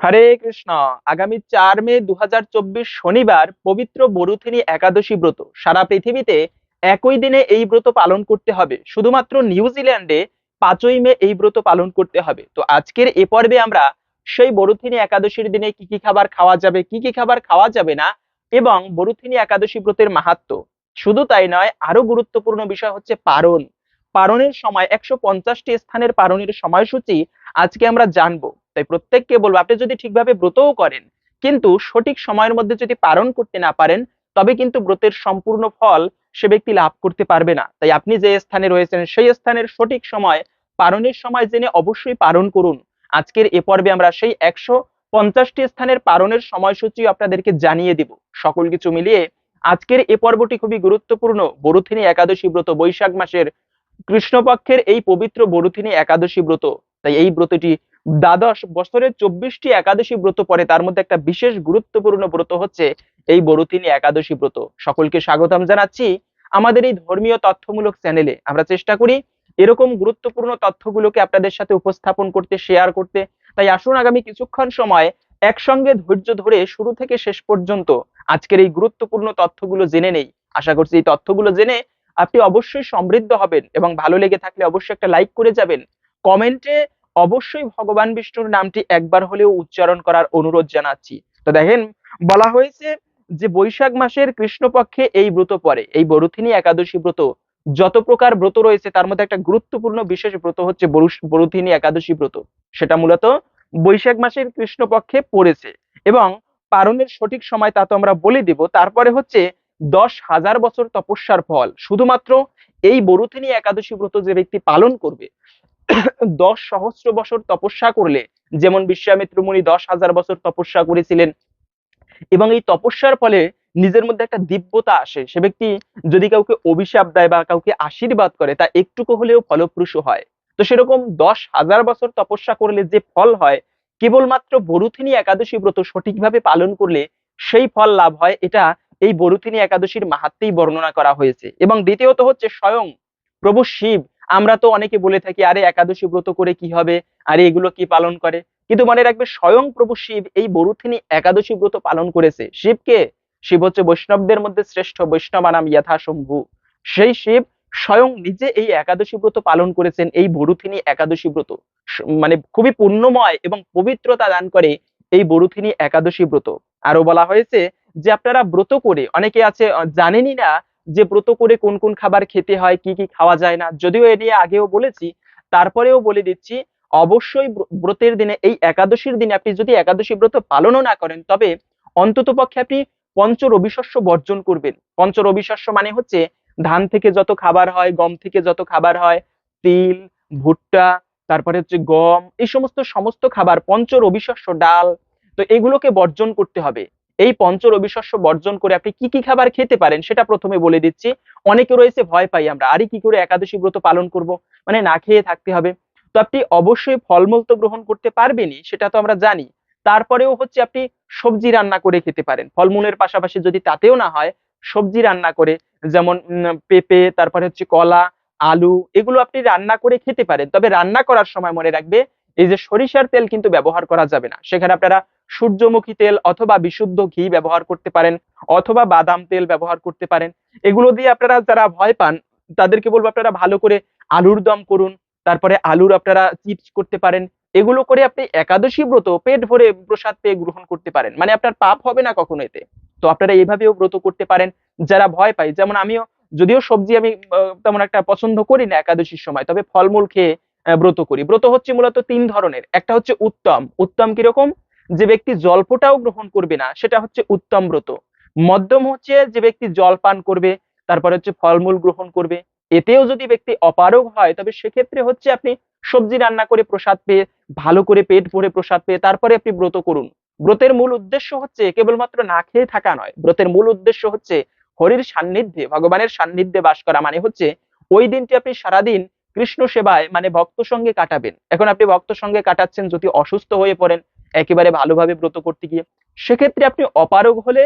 হরে কৃষ্ণ। আগামী চার মে দু হাজার চব্বিশ শনিবার পবিত্র বরুথিনী একাদশী ব্রত। সারা পৃথিবীতে একই দিনে এই ব্রত পালন করতে হবে। শুধুমাত্র নিউজিল্যান্ডে পাঁচই মে এই ব্রত পালন করতে হবে। তো আজকের এ পর্বে আমরা সেই বরুথিনী একাদশীর দিনে কি কি খাবার খাওয়া যাবে, কি কি খাবার খাওয়া যাবে না এবং বরুথিনী একাদশী ব্রতের মাহাত্ম শুধু তাই নয় আরও গুরুত্বপূর্ণ বিষয় হচ্ছে পারণ। পারণের সময় একশো পঞ্চাশটি স্থানের পারণের সময়সূচি আজকে আমরা জানব। তাই প্রত্যেককে বলব, আপনি যদি ঠিকভাবে ব্রতও করেন, কিন্তু সঠিক সময়ের মধ্যে যদি পালন করতে না পারেন, তবে কিন্তু ব্রতের সম্পূর্ণ ফল সে ব্যক্তি লাভ করতে পারবে না। তাই আপনি যে স্থানে রয়েছেন, সেই স্থানের সঠিক সময়, পালনের সময় জেনে অবশ্যই পালন করুন। আজকের এ পর্বে আমরা সেই একশো পঞ্চাশটি স্থানের পালনের সময়সূচি আপনাদেরকে জানিয়ে দিব। সকল কিছু মিলিয়ে আজকের এ পর্বটি খুবই গুরুত্বপূর্ণ। বরুথিনী একাদশী ব্রত, বৈশাখ মাসের কৃষ্ণপক্ষের এই পবিত্র বরুথিনী একাদশী ব্রত। তাই এই ব্রতটি দ্বাদশ বছরের চব্বিশটি একাদশী ব্রত পরে তার মধ্যে একটা বিশেষ গুরুত্বপূর্ণ ব্রত হচ্ছে এই বরুথিনী একাদশী ব্রত। সকলকে স্বাগতম জানাচ্ছি আমাদের এই ধর্মীয় তথ্যমূলক চ্যানেলে আমরা চেষ্টা করি এরকম গুরুত্বপূর্ণ তথ্যগুলোকে আপনাদের সাথে উপস্থাপন করতে শেয়ার করতে। তাই আসুন আগামী কিছুক্ষণ সময় একসঙ্গে ধৈর্য ধরে শুরু থেকে শেষ পর্যন্ত আজকের এই গুরুত্বপূর্ণ তথ্যগুলো জেনে নেই। আশা করছি এই তথ্যগুলো জেনে আপনি অবশ্যই সমৃদ্ধ হবেন এবং ভালো লেগে থাকলে অবশ্যই একটা লাইক করে যাবেন। কমেন্টে অবশ্যই ভগবান বিষ্ণুর নামটি একবার হলেও উচ্চারণ করার অনুরোধ জানাচ্ছি। তো দেখেন, বলা হয়েছে যে বৈশাখ মাসের কৃষ্ণপক্ষে এই ব্রত পরে এই বরুথিনী একাদশী ব্রত। যত প্রকার ব্রত রয়েছে, তার মধ্যে একটা গুরুত্বপূর্ণ বিশেষ ব্রত হচ্ছে বরুথিনী একাদশী ব্রত। সেটা মূলত বৈশাখ মাসের কৃষ্ণপক্ষে পড়েছে এবং পারণের সঠিক সময় তা তো আমরা বলে দিব। তারপরে হচ্ছে দশ হাজার বছর তপস্যার ফল। শুধুমাত্র এই বরুথিনী একাদশী ব্রত যে ব্যক্তি পালন করবে দশ সহস্র বছর তপস্যা করলে, যেমন বিশ্বামিত্র মুনি দশ হাজার বছর তপস্যা করেছিলেন এবং এই তপস্যার ফলে নিজের মধ্যে একটা দিব্যতা আসে। সে ব্যক্তি যদি কাউকে অভিশাপ দেয় বা কাউকে আশীর্বাদ করে, তা একটুকু হলেও ফলপ্রসূ হয়। তো সেরকম দশ হাজার বছর তপস্যা করলে যে ফল হয়, কেবলমাত্র বরুথিনী একাদশী ব্রত সঠিকভাবে পালন করলে সেই ফল লাভ হয়, এটা এই বরুথিনী একাদশীর মাহাত্মেই বর্ণনা করা হয়েছে। এবং দ্বিতীয়ত হচ্ছে স্বয়ং প্রভু শিব আমরা তো অনেকে বলে থাকি, আরে, একাদশী ব্রত করে কি হবে? আরে, এগুলো কি পালন করে? কিন্তু মনে রাখবে, স্বয়ং প্রভু শিব এই বরুথিনী একাদশী ব্রত পালন করেছে। শিবকে শিব হচ্ছে বৈষ্ণবদের মধ্যে শ্রেষ্ঠ বৈষ্ণবানাম যথাশম্ভু সেই শিব স্বয়ং নিজে এই একাদশী ব্রত পালন করেছেন, এই বরুথিনী একাদশী ব্রত। মানে খুবই পুণ্যময় এবং পবিত্রতা দান করে এই বরুথিনী একাদশী ব্রত। আরও বলা হয়েছে যে, আপনারা ব্রত করে, অনেকে আছে জানেনই না যে ব্রত করে কোন কোন খাবার খেতে হয়, কি কি খাওয়া যায় না, যদিও এ নিয়ে আগেও বলেছি, তারপরেও বলে দিচ্ছি, অবশ্যই ব্রতের দিনে, এই একাদশীর দিনে আপনি যদি একাদশী ব্রত পালনও না করেন, তবে অন্তত পক্ষে আপনি পঞ্চ রবিশস্য বর্জন করবেন। পঞ্চ রবিশস্য মানে হচ্ছে ধান থেকে যত খাবার হয়, গম থেকে যত খাবার হয়, তিল, ভুট্টা, তারপরে হচ্ছে গম, এই সমস্ত সমস্ত খাবার পঞ্চ রবিশস্য ডাল, তো এগুলোকে বর্জন করতে হবে। এই পঞ্চ রবিশস্য বর্জন করে আপনি কি কি খাবার খেতে পারেন সেটা প্রথমে বলে দিচ্ছি। অনেকে রয়েছে ভয় পাই আমরা, আরে কি করে একাদশী ব্রত পালন করব? মানে না খেয়ে থাকতে হবে। তো আপনি অবশ্যই ফলমূল তো গ্রহণ করতে পারবেনই, সেটা তো আমরা জানি। তারপরেও হচ্ছে আপনি সবজি রান্না করে খেতে পারেন। ফলমূলের পাশাপাশি যদি তাতেও না হয়, সবজি রান্না করে, যেমন পেঁপে, তারপরে হচ্ছে কলা, আলু, এগুলো আপনি রান্না করে খেতে পারেন। তবে রান্না করার সময় মনে রাখবে এই যে সরিষার তেল কিন্তু ব্যবহার করা যাবে না। সেখানে আপনারা সূর্যমুখী তেল অথবা বিশুদ্ধ ঘি ব্যবহার করতে পারেন অথবা বাদাম তেল ব্যবহার করতে পারেন। এগুলো দিয়ে আপনারা যারা ভয় পান, তাদেরকে বলব আপনারা ভালো করে আলুর দম করুন, তারপরে আলুর আপনারা চিপস করতে পারেন। এগুলো করে আপনি একাদশী ব্রত, পেট ভরে প্রসাদ পেয়ে গ্রহণ করতে পারেন। মানে আপনার পাপ হবে না কখনো এতে। তো আপনারা এইভাবেও ব্রত করতে পারেন। যারা ভয় পায়, যেমন আমিও, যদিও সবজি আমি তেমন একটা পছন্দ করি না একাদশীর সময়, তবে ফলমূল খেয়ে ব্রত করি। ব্রত হচ্ছে মূলত তিন ধরনের। একটা হচ্ছে উত্তম। উত্তম কীরকম? যে ব্যক্তি জলপটাও গ্রহণ করবে না, সেটা হচ্ছে উত্তম ব্রত। মধ্যম হচ্ছে যে ব্যক্তি জল পান করবে, তারপরে হচ্ছে ফলমূল গ্রহণ করবে। এতেও যদি ব্যক্তি অপারগ হয়, তবে সেক্ষেত্রে হচ্ছে আপনি সবজি রান্না করে প্রসাদ পেয়ে, ভালো করে পেট ভরে প্রসাদ পেয়ে, তারপরে আপনি ব্রত করুন। ব্রতের মূল উদ্দেশ্য হচ্ছে কেবলমাত্র না খেয়ে থাকা নয়। ব্রতের মূল উদ্দেশ্য হচ্ছে হরির সান্নিধ্যে, ভগবানের সান্নিধ্যে বাস করা মানে হচ্ছে ওই দিনটি আপনি সারাদিন কৃষ্ণ সেবায় মানে ভক্ত সঙ্গে কাটাবেন। এখন আপনি ভক্ত সঙ্গে কাটাচ্ছেন, যদি অসুস্থ হয়ে পড়েন, একেবারে ভালোভাবে ব্রত করতে গিয়ে, সেক্ষেত্রে আপনি অপারগ হলে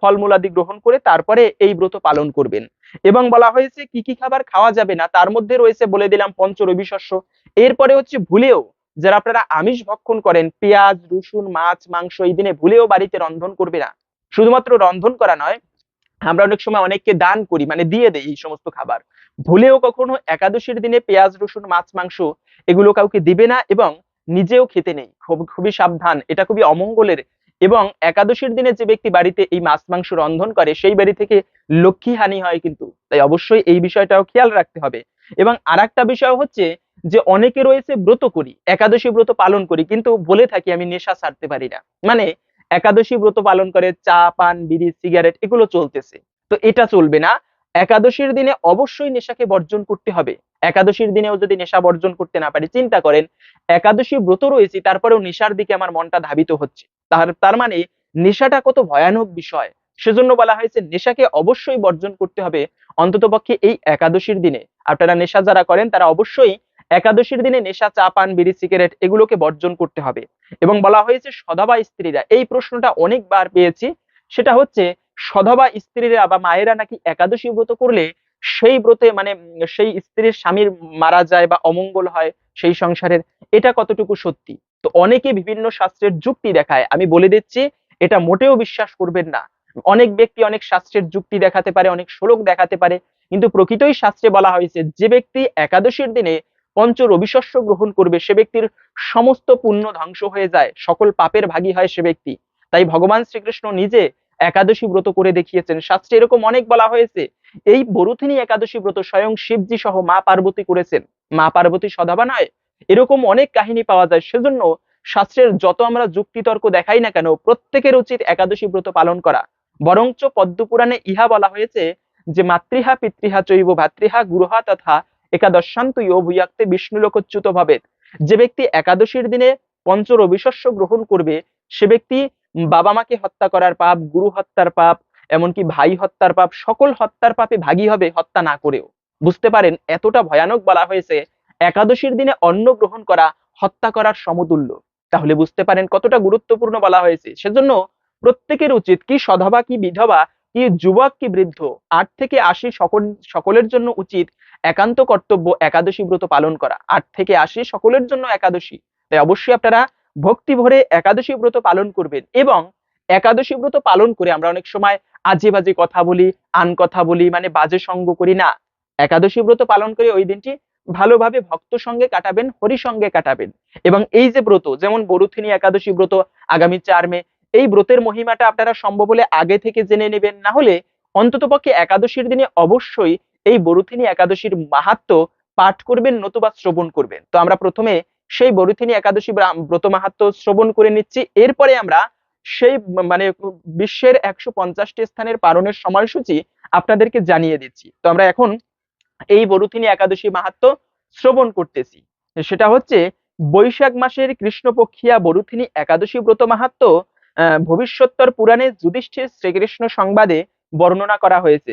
ফলমূলাদি গ্রহণ করে তারপরে এই ব্রত পালন করবেন। এবং বলা হয়েছে, কি কি খাবার খাওয়া যাবে না, তার মধ্যে রয়েছে বলে দিলাম পঞ্চ রবি শস্য এরপরে হচ্ছে ভুলেও, যারা আপনারা আমিষ ভক্ষণ করেন, পেঁয়াজ, রসুন, মাছ, মাংস, এই দিনে ভুলেও বাড়িতে রন্ধন করবে না। শুধুমাত্র রন্ধন করা নয় আমরা অনেক সময় অনেককে দান করি মানে দিয়ে দেই এই সমস্ত খাবার। ভুলেও কখনো একাদশীর দিনে পেঁয়াজ, রসুন, মাছ, মাংস এগুলো কাউকে দিবে না এবং নিজেও খেতে নেই। খুব, খুবই সাবধান। এটা খুবই অমঙ্গলের। এবং একাদশীর দিনে যে ব্যক্তি বাড়িতে এই মাছ, মাংস রন্ধন করে, সেই বাড়ি থেকে লক্ষ্মী হানি হয় কিন্তু। তাই অবশ্যই এই বিষয়টাও খেয়াল রাখতে হবে। এবং আর একটা বিষয় হচ্ছে যে অনেকে রয়েছে ব্রত করি, একাদশী ব্রত পালন করি, কিন্তু বলে থাকি আমি নেশা ছাড়তে পারি না। মানে একাদশী ব্রত পালন করে, চা, পান, বিড়ি সিগারেট এগুলো চলতেছে। তো এটা চলবে না। একাদশীর দিনে অবশ্যই নেশাকে বর্জন করতে হবে। একাদশীর দিনেও যদি নেশা বর্জন করতে না পারি, চিন্তা করেন, একাদশী ব্রত রয়েছে, তারপরেও নেশার দিকে আমার মনটা ধাবিত হচ্ছে। তার তার মানে নেশাটা কত ভয়ানক বিষয়। সেজন্য বলা হয়েছে, নেশাকে অবশ্যই বর্জন করতে হবে। অন্ততপক্ষে এই একাদশীর দিনে। আপনারা নেশা যারা করেন, তারা অবশ্যই একাদশীর দিনে নেশা, চা, পান, বিড়ি, সিগারেট এগুলোকে বর্জন করতে হবে। এবং বলা হয়েছে সধবা স্ত্রীরা, এই প্রশ্নটা অনেকবার পেয়েছি। সেটা হচ্ছে, সধবা স্ত্রীরা বা মায়েরা নাকি একাদশী ব্রত করলে সেই ব্রতে মানে সেই স্ত্রীর স্বামীর মারা যায় বা অমঙ্গল হয় সেই সংসারের, এটা কতটুকু সত্যি? তো অনেকে বিভিন্ন শাস্ত্রের যুক্তি দেখায়। আমি বলে দিচ্ছি, এটা মোটেও বিশ্বাস করবেন না। অনেক ব্যক্তি অনেক শাস্ত্রের যুক্তি দেখাতে পারে, অনেক শ্লোক দেখাতে পারে। কিন্তু প্রকৃতই শাস্ত্রে বলা হয়েছে, যে ব্যক্তি একাদশীর দিনে পঞ্চ রবিশস্য গ্রহণ করবে, সে ব্যক্তির সমস্ত পুণ্য ধ্বংস হয়ে যায়, সকল পাপের ভাগী হয় সে ব্যক্তি। তাই ভগবান শ্রীকৃষ্ণ নিজে একাদশী ব্রত করে দেখিয়েছেন। শাস্ত্রে এরকম অনেক বলা হয়েছে। এই বরুথিনী একাদশী ব্রত স্বয়ং শিবজি সহ মা পার্বতী করেছেন। মা পার্বতী সদাবা নয়, এরকম অনেক কাহিনী পাওয়া যায়। সেজন্য শাস্ত্রের যত আমরা যুক্তিতর্ক দেখাই না কেন, প্রত্যেকের উচিত একাদশী ব্রত পালন করা। বরঞ্চ পদ্মপুরাণে ইহা বলা হয়েছে যে, মাতৃহা পিতৃহা চৈব ভাতৃহা গুরুহা তথা একাদশান্ত ভূয়াক্তে বিষ্ণুলোকচ্যুত ভবেত যে ব্যক্তি একাদশীর দিনে পঞ্চ রবিশস্য গ্রহণ করবে, সে ব্যক্তি বাবা মাকে হত্যা করার পাপ, গুরু হত্যার পাপ, এমনকি ভাই হত্যার পাপ, সকল হত্যার পাপে ভাগী হবে হত্যা না করেও। বুঝতে পারেন, এতটা ভয়ানক বলা হয়েছে, একাদশীর দিনে অন্ন গ্রহণ করা, হত্যা করার সমতুল্য। তাহলে বুঝতে পারেন কতটা গুরুত্বপূর্ণ বলা হয়েছে। সেজন্য প্রত্যেকের উচিত কি সধবা, কি বিধবা, কি যুবক, কি বৃদ্ধ, আট থেকে আশি সকল, সকলের জন্য উচিত একান্ত কর্তব্য একাদশী ব্রত পালন করা। আট থেকে আশি সকলের জন্য একাদশী। তাই অবশ্যই আপনারা ভক্তি ভরে একাদশী ব্রত পালন করবেন এবং একাদশী ব্রত পালন করে আমরা অনেক সময় আজে বাজে কথা বলি, আন কথা বলি মানে বাজে সঙ্গ করি না। একাদশী ব্রত পালন করে ওই দিনটি ভালোভাবে ভক্ত সঙ্গে কাটাবেন, হরি সঙ্গে কাটাবেন। এবং এই যে ব্রত, যেমন বরুথিনী একাদশী ব্রত, আগামী চার মে, এই ব্রতের মহিমাটা আপনারা সম্ভব হলে আগে থেকে জেনে নেবেন। না হলে অন্ততপক্ষে একাদশীর দিনে অবশ্যই এই বরুথিনী একাদশীর মাহাত্ম পাঠ করবেন নতুবা শ্রবণ করবেন। তো আমরা প্রথমে সেই বরুথিনী একাদশী ব্রত মাহাত্ম শ্রবণ করে নিচ্ছি। এরপরে আমরা সেই মানে বিশ্বের একশো পঞ্চাশটি স্থানের পালনের সময়সূচি আপনাদেরকে জানিয়ে দিচ্ছি। তো আমরা এখন এই বরুথিনী একাদশী মাহাত্ম শ্রবণ করতেছি। সেটা হচ্ছে বৈশাখ মাসের কৃষ্ণপক্ষিয়া বরুথিনী একাদশী ব্রত মাহাত্ম ভবিষ্যোত্তর পুরাণে যুধিষ্ঠির শ্রীকৃষ্ণ সংবাদে বর্ণনা করা হয়েছে।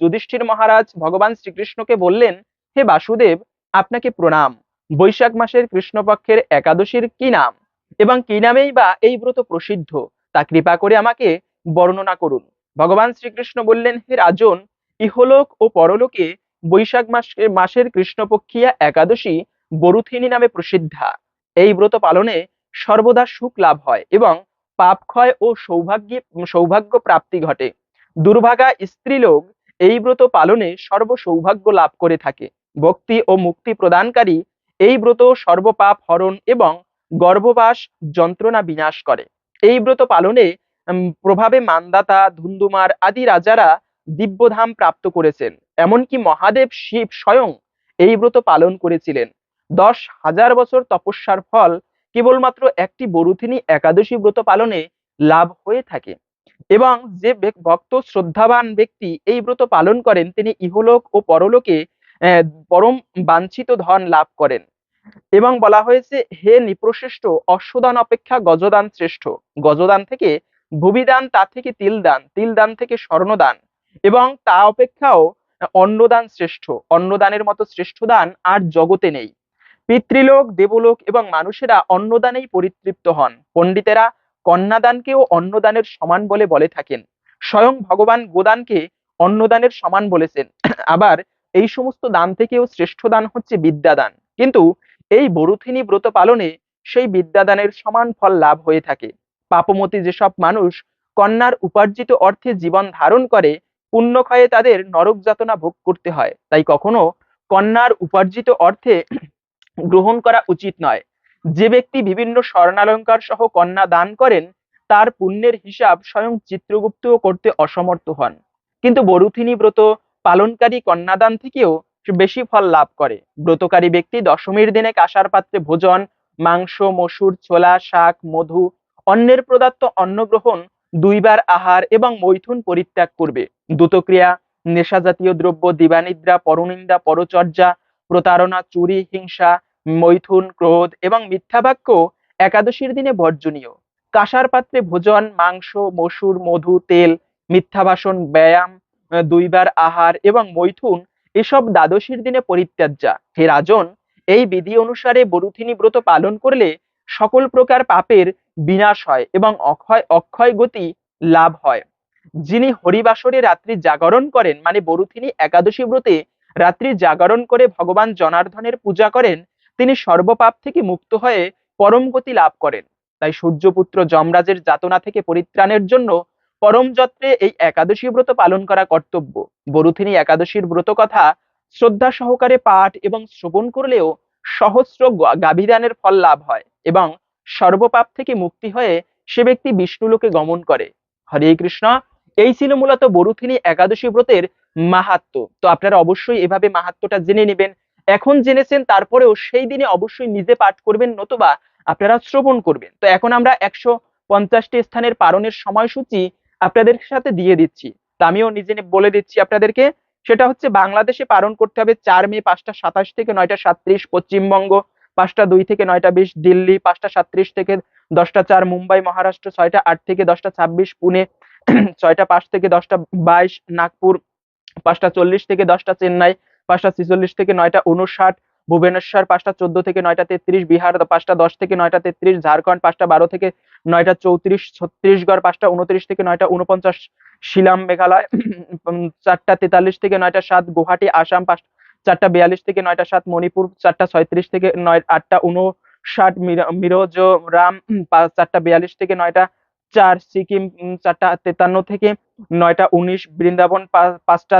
যুধিষ্ঠির মহারাজ ভগবান শ্রীকৃষ্ণকে বললেন, হে বাসুদেব, আপনাকে প্রণাম। বৈশাখ মাসের কৃষ্ণপক্ষের একাদশীর কি নাম? এবং কি নামেই বা এই ব্রত প্রসিদ্ধ? তা কৃপা করে আমাকে বর্ণনা করুন। ভগবান শ্রীকৃষ্ণ বললেন, হে রাজন, ইহলোক ও পরলোকে বৈশাখ মাসে মাসের কৃষ্ণপক্ষিয়া একাদশী বরুথিনী নামে প্রসিদ্ধা। এই ব্রত পালনে সর্বদা সুখ লাভ হয় এবং পাপ ক্ষয় ও সৌভাগ্য সৌভাগ্য প্রাপ্তি ঘটে। দুর্ভাগা স্ত্রীলোক এই ব্রত পালনে সর্ব সৌভাগ্য লাভ করে থাকে। ভক্তি ও মুক্তি প্রদানকারী এই ব্রত সর্বপাপ হরণ এবং গর্ভবাস যন্ত্রণা বিনাশ করে। এই ব্রত পালনে প্রভাবে মান্দাতা, ধুন্দুমার আদি রাজারা দিব্যধাম প্রাপ্ত করেছেন। এমনকি মহাদেব শিব স্বয়ং এই ব্রত পালন করেছিলেন। দশ হাজার বছর তপস্যার ফল কেবলমাত্র একটি বরুথিনী একাদশী ব্রত পালনে লাভ হয়ে থাকে। এবং যে ভক্ত, শ্রদ্ধাবান ব্যক্তি এই ব্রত পালন করেন, তিনি ইহলোক ও পরলোকে পরম বাঞ্ছিত ধন লাভ করেন। এবং বলা হয়েছে, হে নিপ্রশ্রেষ্ঠ, অশ্বদান অপেক্ষা গজদান শ্রেষ্ঠ। গজদান থেকে ভূমিদান তা থেকে তিলদান তিলদান থেকে স্বর্ণদান। এবং তা অপেক্ষাও অন্নদান শ্রেষ্ঠ। অন্নদানের মতো শ্রেষ্ঠ দান আর জগতে নেই। পিতৃলোক, দেবলোক এবং মানুষেরা অন্নদানেই পরিতৃপ্ত হন। পণ্ডিতেরা কন্যাদানকেও অন্নদানের সমান বলে বলে থাকেন। স্বয়ং ভগবান গোদানকে অন্নদানের সমান বলেছেন। আবার এই সমস্ত দান থেকেও শ্রেষ্ঠ দান হচ্ছে বিদ্যাদান। কিন্তু এই বরুথিনী ব্রত পালনে সেই বিদ্যাদানের সমান ফল লাভ হয়ে থাকে। পাপমতি যেসব মানুষ কন্যার উপার্জিত অর্থে জীবন ধারণ করে, পুণ্যক্ষয়ে তাদের নরক যাতনা ভোগ করতে হয়। তাই কখনো কন্যার উপার্জিত অর্থে গ্রহণ করা উচিত নয়। যে ব্যক্তি বিভিন্ন স্বর্ণালঙ্কার সহ কন্যা দান করেন, তার পুণ্যের হিসাব স্বয়ং চিত্রগুপ্ত করতে অসমর্থ হন। কিন্তু বরুথিনী ব্রত পালনকারী কন্যাদান থেকেও বেশি ফল লাভ করে। ব্রতকারী ব্যক্তি দশমীর দিনে কাঁসার পাত্রে ভোজন, মাংস, মসুর, ছোলা, শাক, মধু অন্যের প্রদত্ত অন্ন গ্রহণ দুইবার আহার এবং মৈথুন পরিত্যাগ করবে। দ্রুতক্রিয়া নেশা জাতীয় দ্রব্য, দিবানিদ্রা, পরনিন্দা, পরচর্যা, প্রতারণা, চুরি, হিংসা মৈথুন, ক্রোধ এবং মিথ্যা বাক্য একাদশীর দিনে বর্জনীয়। কাঁসার পাত্রে ভোজন, মাংস, মসুর, মধু, তেল, মিথ্যা ভাষণ ব্যায়াম দুইবার আহার এবং মৈথুন এসব দ্বাদশীর দিনে পরিত্যাজ্যা। হে রাজন, এই বিধি অনুসারে বরুথিনী ব্রত পালন করলে সকল প্রকার পাপের বিনাশ হয় এবং অক্ষয় অক্ষয় গতি লাভ হয়। যিনি হরিবাসরে রাত্রি জাগরণ করেন মানে বরুথিনী একাদশী ব্রতে রাত্রি জাগরণ করে ভগবান জনার্দনের পূজা করেন তিনি সর্বপাপ থেকে মুক্ত হয়ে পরম গতি লাভ করেন। তাই সূর্যপুত্র যমরাজের যাতনা থেকে পরিত্রাণের জন্য পরম যত্নে এই একাদশী ব্রত পালন করা কর্তব্য। বরুথিনী একাদশীর ব্রত কথা শ্রদ্ধা সহকারে পাঠ এবং শ্রবণ করলেও সহস্র গাভীদানের ফল লাভ হয় এবং সর্বপাপ থেকে মুক্তি হয়ে সে ব্যক্তি বিষ্ণুলোকে গমন করে। হরে কৃষ্ণ, এই ছিল মূলত বরুথিনী একাদশী ব্রতের মাহাত্ম। তো আপনারা অবশ্যই এভাবে মাহাত্মটা জেনে নেবেন। এখন জেনেছেন, তারপরেও সেই দিনে অবশ্যই নিজে পাঠ করবেন, নতুবা আপনারা শ্রবণ করবেন। তো এখন আমরা একশো পঞ্চাশটি স্থানের পালনের সময়সূচি আপনাদের সাথে দিয়ে দিচ্ছি। তা আমিও নিজে বলে দিচ্ছি আপনাদেরকে, সেটা হচ্ছে বাংলাদেশে পালন করতে হবে চার মে, পাঁচটা সাতাশ থেকে নয়টা সাতত্রিশ, পশ্চিমবঙ্গ পাঁচটা দুই থেকে নয়টা বিশ, দিল্লি পাঁচটা সাতত্রিশ থেকে দশটা চার, মুম্বাই, মহারাষ্ট্র ছয়টা আট থেকে দশটা ছাব্বিশ, পুনে ছয়টা পাঁচ থেকে দশটা বাইশ, নাগপুর পাঁচটা চল্লিশ থেকে দশটা চেন্নাই পাঁচটা ছিচল্লিশ থেকে নয়টা উনষাট ভুবনেশ্বর পাঁচটা চোদ্দ থেকে নয়টা তেত্রিশ বিহার পাঁচটা দশ থেকে নয়টা তেত্রিশ ঝাড়খণ্ড পাঁচটা বারো থেকে নয়টা চৌত্রিশ ছত্তিশগড় পাঁচটা উনত্রিশ থেকে নয়টা উনপঞ্চাশ শিলাম মেঘালয় চারটা তেতাল্লিশ থেকে নয়টা সাত গুয়াহাটি আসাম পাঁচ চারটা বিয়াল্লিশ থেকে নয়টা সাত মণিপুর চারটা ছয়ত্রিশ থেকে নয় আটটা উনষাট মির- মিজোরাম উম, পাঁচ- চারটা বিয়াল্লিশ থেকে নয়টা চার সিকিম চারটা তেতান্ন থেকে নয়টা উনিশ বৃন্দাবন পাঁচটা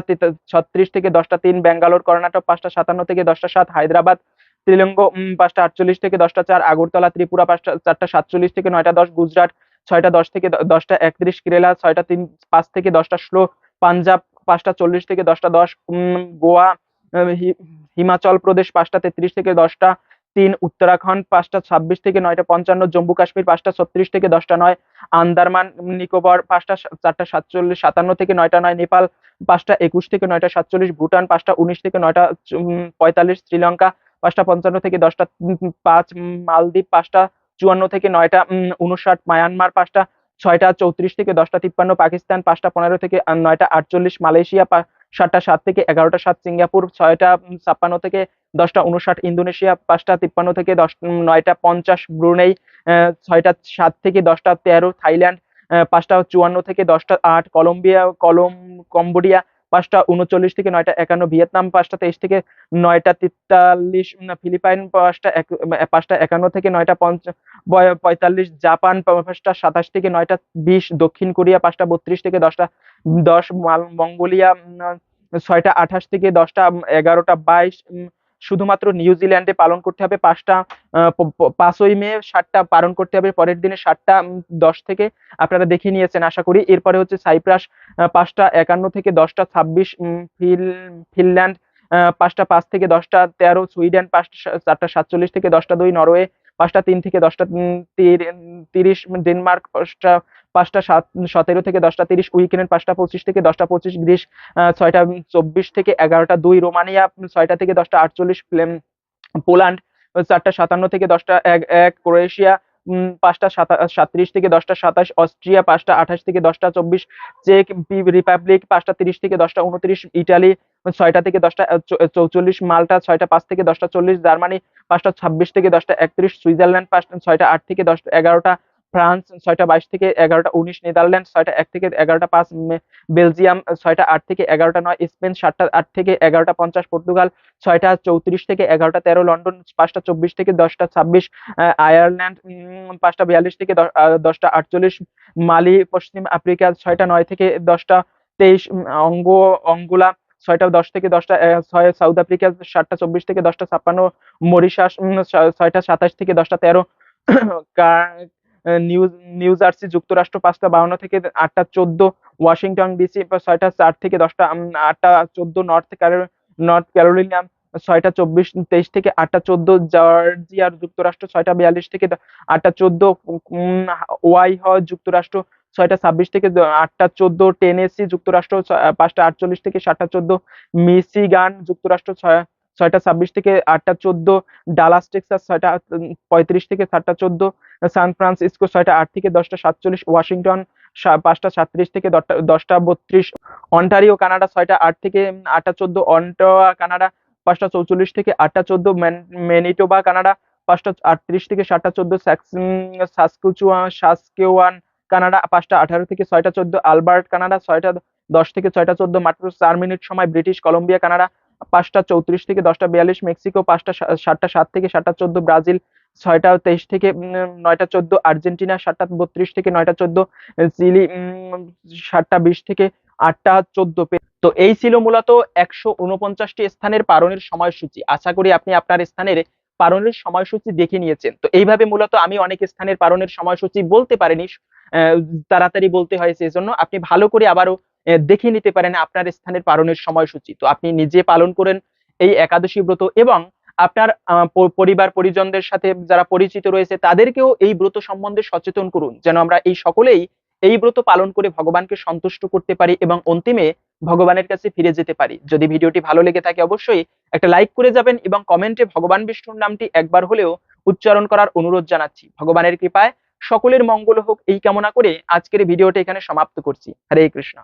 ছত্রিশ থেকে দশটা তিন ব্যাঙ্গালোর কর্ণাটক পাঁচটা সাতান্ন থেকে দশটা সাত হায়দ্রাবাদ শ্রীলঙ্গ উম, পাঁচটা আটচল্লিশ থেকে দশটা চার আগরতলা ত্রিপুরা পাঁচটা চারটা সাতচল্লিশ থেকে নয়টা দশ গুজরাট ছয়টা দশ থেকে দশটা একত্রিশ কেরালা ছয়টা তিন পাঁচ থেকে দশটা ষোলো পাঞ্জাব পাঁচটা চল্লিশ থেকে দশটা দশ গোয়া হিমাচল প্রদেশ পাঁচটা তেত্রিশ থেকে দশটা তিন, উত্তরাখণ্ড পাঁচটা ছাব্বিশ থেকে নয়টা পঞ্চান্ন, জম্মু কাশ্মীর পাঁচটা ছত্রিশ থেকে দশটা নয় আন্দারমান নিকোবর পাঁচটা চারটা সাতচল্লিশ, সাতান্ন থেকে নয়টা নয়, নেপাল পাঁচটা একুশ থেকে নয়টা সাতচল্লিশ, ভুটান পাঁচটা উনিশ থেকে নয়টা পঁয়তাল্লিশ, শ্রীলঙ্কা পাঁচটা পঞ্চান্ন থেকে দশটা পাঁচ মালদ্বীপ পাঁচটা চুয়ান্ন থেকে নয়টা উনষাট, মায়ানমার পাঁচটা ছয়টা চৌত্রিশ থেকে দশটা তিপ্পান্ন, পাকিস্তান পাঁচটা পনেরো থেকে নয়টা আটচল্লিশ, মালয়েশিয়া সাতটা সাত থেকে এগারোটা সাত সিঙ্গাপুর, ছয়টা ছাপ্পান্ন থেকে দশটা উনষাট ইন্দোনেশিয়া, পাঁচটা তিপ্পান্ন থেকে দশ নয়টা পঞ্চাশ ব্রুনেই ছয়টা সাত থেকে দশটা তেরো থাইল্যান্ড পাঁচটা চুয়ান্ন থেকে দশটা আট কলম্বিয়া, কলম, কম্বোডিয়া, পাঁচটা উনচল্লিশ থেকে নয়টা একান্ন ভিয়েতনাম, পাঁচটা তেইশ থেকে নয়টা তেতাল্লিশ ফিলিপাইন, পাঁচটা পাঁচটা একান্ন থেকে নয়টা পঞ্চ বয়- পঁয়তাল্লিশ, জাপান পাঁচটা সাতাশ থেকে নয়টা, বিশ, দক্ষিণ কোরিয়া পাঁচটা, বত্রিশ থেকে দশটা, দশ মঙ্গোলিয়া ছয়টা, আঠাশ থেকে দশটা এগারোটা, বাইশ শুধুমাত্র নিউজিল্যান্ডে পালন করতে হবে পাঁচটা পাঁচই মে সাতটা পালন করতে হবে, পরের দিনে সাতটা দশ থেকে, আপনারা দেখে নিয়েছেন, আশা করি। এরপরে হচ্ছে সাইপ্রাস পাঁচটা, একান্ন থেকে দশটা, ছাব্বিশ ফিল ফিনল্যান্ড পাঁচটা, পাঁচ থেকে দশটা, তেরো, সুইডেন, পাঁচটা চারটা, সাতচল্লিশ থেকে দশটা, দুই, নরওয়ে পাঁচটা তিন থেকে দশটা তিরিশ ডেনমার্ক, পাঁচটা পাঁচটা সাত, সতেরো থেকে দশটা তিরিশ উইকেন্ড পাঁচটা পঁচিশ থেকে দশটা পঁচিশ, গ্রিস ছয়টা চব্বিশ থেকে এগারোটা দুই, রোমানিয়া ছয়টা থেকে দশটা আটচল্লিশ, প্লেম- পোল্যান্ড, চারটা সাতান্ন থেকে দশটা এক এক, ক্রোয়েশিয়া পাঁচটা সাতা- সাতত্রিশ থেকে দশটা সাতাশ, অস্ট্রিয়া, পাঁচটা আঠাশ থেকে দশটা চব্বিশ, চেক রিপাবলিক, পাঁচটা তিরিশ থেকে দশটা উনত্রিশ, ইটালি ছয়টা থেকে দশটা চৌচল্লিশ মাল্টা, ছয়টা পাঁচ থেকে দশটা চল্লিশ, জার্মানি পাঁচটা ছাব্বিশ থেকে দশটা একত্রিশ, সুইজারল্যান্ড পাঁচটা, ছয়টা আট থেকে দশটা এগারোটা, ফ্রান্স ছয়টা বাইশ থেকে এগারোটা উনিশ, নেদারল্যান্ড ছয়টা এক থেকে এগারোটা পাঁচ বেলজিয়াম ছয়টা আট থেকে এগারোটা নয়, স্পেন সাতটা আট থেকে এগারোটা পঞ্চাশ, পর্তুগাল ছয়টা চৌত্রিশ থেকে এগারোটা তেরো, লন্ডন পাঁচটা চব্বিশ থেকে দশটা ছাব্বিশ আয়ারল্যান্ড পাঁচটা বিয়াল্লিশ থেকে দশ- দশটা আটচল্লিশ, মালি, পশ্চিম আফ্রিকা ছয়টা নয় থেকে দশটা তেইশ অঙ্গ, অঙ্গোলা ছয়টা দশ থেকে দশটা ছয় সাউথ আফ্রিকা সাতটা চব্বিশ থেকে দশটা ছাপ্পান্ন মরিশাস ছয়টা সাতাশ থেকে দশটা তেরো কা- নিউ জার্সি, যুক্তরাষ্ট্র পাঁচটা বাউন্ন থেকে আটটা চোদ্দ, ওয়াশিংটন ডিসি ছয়টা চার থেকে দশটা আটটা চোদ্দ, নর্থ নর্থ ক্যারোলিনা ছয়টা চব্বিশ, তেইশ থেকে আটটা চোদ্দ, জর্জিয়ার, যুক্তরাষ্ট্র ছয়টা বিয়াল্লিশ থেকে আটটা চোদ্দ ওয়াই হ যুক্তরাষ্ট্র ছয়টা ছাব্বিশ থেকে আটটা চোদ্দ টেনেসি, যুক্তরাষ্ট্র পাঁচটা আটচল্লিশ থেকে সাতটা চোদ্দ মিসিগান যুক্তরাষ্ট্র ছয়, ছয়টা ছাব্বিশ থেকে আটটা চোদ্দ, ডালাস, টেক্সাস ছয়টা পঁয়ত্রিশ থেকে সাতটা চোদ্দ, সান ফ্রান্সিসকো ছয়টা আট থেকে দশটা সাতচল্লিশ, ওয়াশিংটন পাঁচটা সাতত্রিশ থেকে দশটা- বত্রিশ, অন্টারিও, কানাডা ছয়টা আট থেকে আটটা চোদ্দ অন্টোয়া কানাডা পাঁচটা চৌচল্লিশ থেকে আটটা চোদ্দ ম্যানিটোবা, কানাডা পাঁচটা আটত্রিশ থেকে সাতটা চোদ্দ সাসকুচুয়া, সাসকেওয়ান কানাডা পাঁচটা আঠারো থেকে ছয়টা চোদ্দ, আলবার্ট কানাডা ছয়টা দশ থেকে ছয়টা চোদ্দ, মাত্র চার মিনিট সময়, ব্রিটিশ কলম্বিয়া, কানাডা পাঁচটা চৌত্রিশ থেকে দশটা বিয়াল্লিশ, মেক্সিকো পাঁচটা সাতটা সাত থেকে সাতটা চোদ্দ, ব্রাজিল ছয়টা তেইশ থেকে নয়টা চোদ্দ, আর্জেন্টিনা সাতটা বত্রিশ থেকে নয়টা চোদ্দ, চিলি সাতটা বিশ থেকে আটটা চোদ্দ তো এই ছিল মূলত একশো উনপঞ্চাশটি স্থানের পারণের সময়সূচি। আশা করি আপনি আপনার স্থানের পারণের সময়সূচি দেখে নিয়েছেন। তো এইভাবে মূলত আমি অনেক স্থানের পারণের সময়সূচি বলতে পারিনি। তাড়াতাড়ি বলতে হয় সেই জন্য আপনি ভালো করে আবারও দেখে নিতে পারেন আপনার স্থানের পালনের সময়সূচি। তো আপনি নিজে পালন করেন এই একাদশী ব্রত এবং আপনার পরিবার পরিজনদের সাথে যারা পরিচিত রয়েছে তাদেরকেও এই ব্রত সম্বন্ধে সচেতন করুন। যেন আমরা এই সকলেই এই ব্রত পালন করে ভগবানকে সন্তুষ্ট করতে পারি এবং অন্তিমে ভগবানের কাছে ফিরে যেতে পারি। যদি ভিডিওটি ভালো লেগে থাকে অবশ্যই একটা লাইক করে যাবেন এবং কমেন্টে ভগবান বিষ্ণুর নামটি একবার হলেও উচ্চারণ করার অনুরোধ জানাচ্ছি। ভগবানের কৃপায় সকলের মঙ্গল হোক, এই কামনা করে আজকের ভিডিওটা এখানে সমাপ্ত করছি। হরে কৃষ্ণ।